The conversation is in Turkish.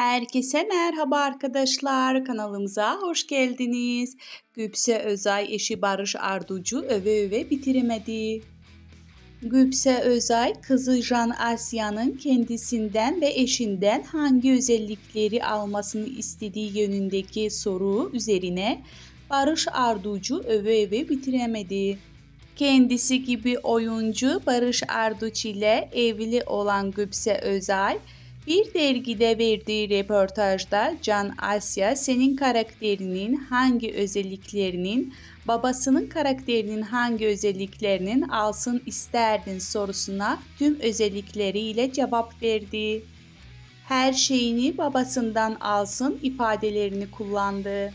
Herkese merhaba arkadaşlar. Kanalımıza hoş geldiniz. Güpse Özay eşi Barış Arducu öve öve bitiremedi. Güpse Özay kızı Jan Asya'nın kendisinden ve eşinden hangi özellikleri almasını istediği yönündeki soru üzerine Barış Arducu öve öve bitiremedi. Kendisi gibi oyuncu Barış Arduç ile evli olan Güpse Özay, bir dergide verdiği röportajda Can Asya senin karakterinin hangi özelliklerinin babasının karakterinin hangi özelliklerinin alsın isterdin sorusuna tüm özellikleriyle cevap verdi. Her şeyini babasından alsın ifadelerini kullandı.